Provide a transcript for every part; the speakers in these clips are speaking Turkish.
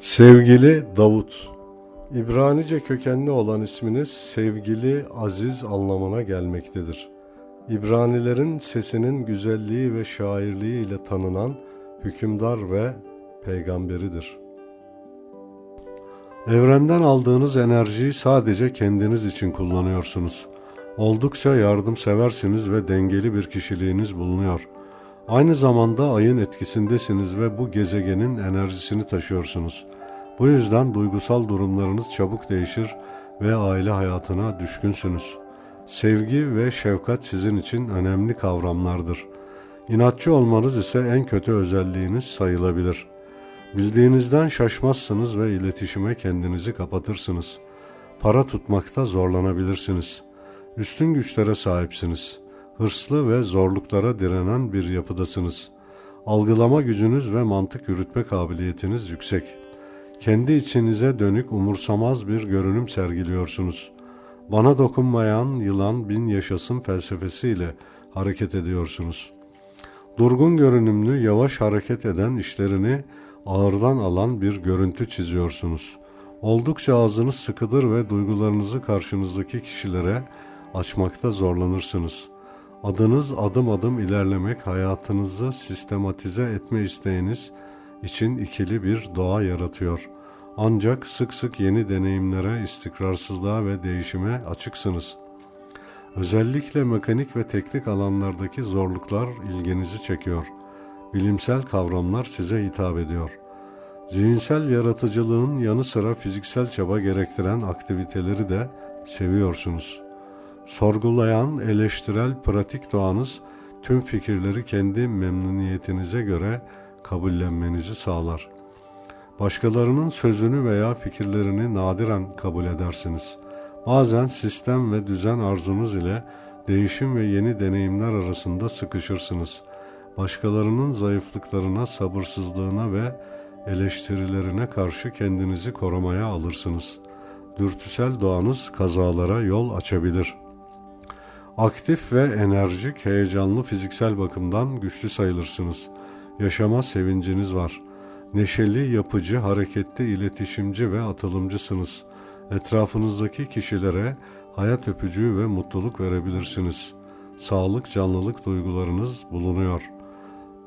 Sevgili Davut İbranice kökenli olan isminiz sevgili aziz anlamına gelmektedir. İbranilerin sesinin güzelliği ve şairliği ile tanınan hükümdar ve peygamberidir. Evrenden aldığınız enerjiyi sadece kendiniz için kullanıyorsunuz. Oldukça yardımseversiniz ve dengeli bir kişiliğiniz bulunuyor. Aynı zamanda ayın etkisindesiniz ve bu gezegenin enerjisini taşıyorsunuz. Bu yüzden duygusal durumlarınız çabuk değişir ve aile hayatına düşkünsünüz. Sevgi ve şefkat sizin için önemli kavramlardır. İnatçı olmanız ise en kötü özelliğiniz sayılabilir. Bildiğinizden şaşmazsınız ve iletişime kendinizi kapatırsınız. Para tutmakta zorlanabilirsiniz. Üstün güçlere sahipsiniz. Hırslı ve zorluklara direnen bir yapıdasınız. Algılama gücünüz ve mantık yürütme kabiliyetiniz yüksek. Kendi içinize dönük umursamaz bir görünüm sergiliyorsunuz. Bana dokunmayan yılan bin yaşasın felsefesiyle hareket ediyorsunuz. Durgun görünümlü, yavaş hareket eden işlerini ağırdan alan bir görüntü çiziyorsunuz. Oldukça ağzınız sıkıdır ve duygularınızı karşınızdaki kişilere açmakta zorlanırsınız. Adınız adım adım ilerlemek, hayatınızı sistematize etme isteğiniz için ikili bir doğa yaratıyor. Ancak sık sık yeni deneyimlere, istikrarsızlığa ve değişime açıksınız. Özellikle mekanik ve teknik alanlardaki zorluklar ilginizi çekiyor. Bilimsel kavramlar size hitap ediyor. Zihinsel yaratıcılığın yanı sıra fiziksel çaba gerektiren aktiviteleri de seviyorsunuz. Sorgulayan, eleştirel, pratik doğanız tüm fikirleri kendi memnuniyetinize göre kabullenmenizi sağlar. Başkalarının sözünü veya fikirlerini nadiren kabul edersiniz. Bazen sistem ve düzen arzunuz ile değişim ve yeni deneyimler arasında sıkışırsınız. Başkalarının zayıflıklarına, sabırsızlığına ve eleştirilerine karşı kendinizi korumaya alırsınız. Dürtüsel doğanız kazalara yol açabilir. Aktif ve enerjik, heyecanlı fiziksel bakımdan güçlü sayılırsınız. Yaşama sevinciniz var. Neşeli, yapıcı, hareketli, iletişimci ve atılımcısınız. Etrafınızdaki kişilere hayat öpücüğü ve mutluluk verebilirsiniz. Sağlık, canlılık duygularınız bulunuyor.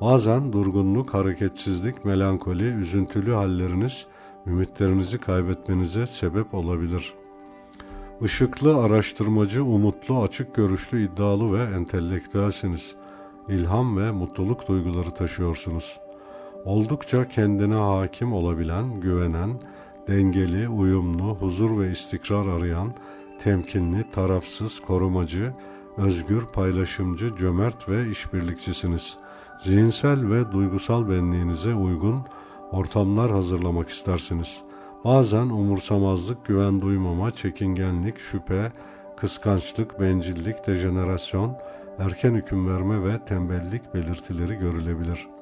Bazen durgunluk, hareketsizlik, melankoli, üzüntülü halleriniz ümitlerinizi kaybetmenize sebep olabilir. Işıklı, araştırmacı, umutlu, açık görüşlü, iddialı ve entelektüelsiniz. İlham ve mutluluk duyguları taşıyorsunuz. Oldukça kendine hakim olabilen, güvenen, dengeli, uyumlu, huzur ve istikrar arayan, temkinli, tarafsız, korumacı, özgür, paylaşımcı, cömert ve işbirlikçisiniz. Zihinsel ve duygusal benliğinize uygun ortamlar hazırlamak istersiniz. Bazen umursamazlık, güven duymama, çekingenlik, şüphe, kıskançlık, bencillik, dejenerasyon, erken hüküm verme ve tembellik belirtileri görülebilir.''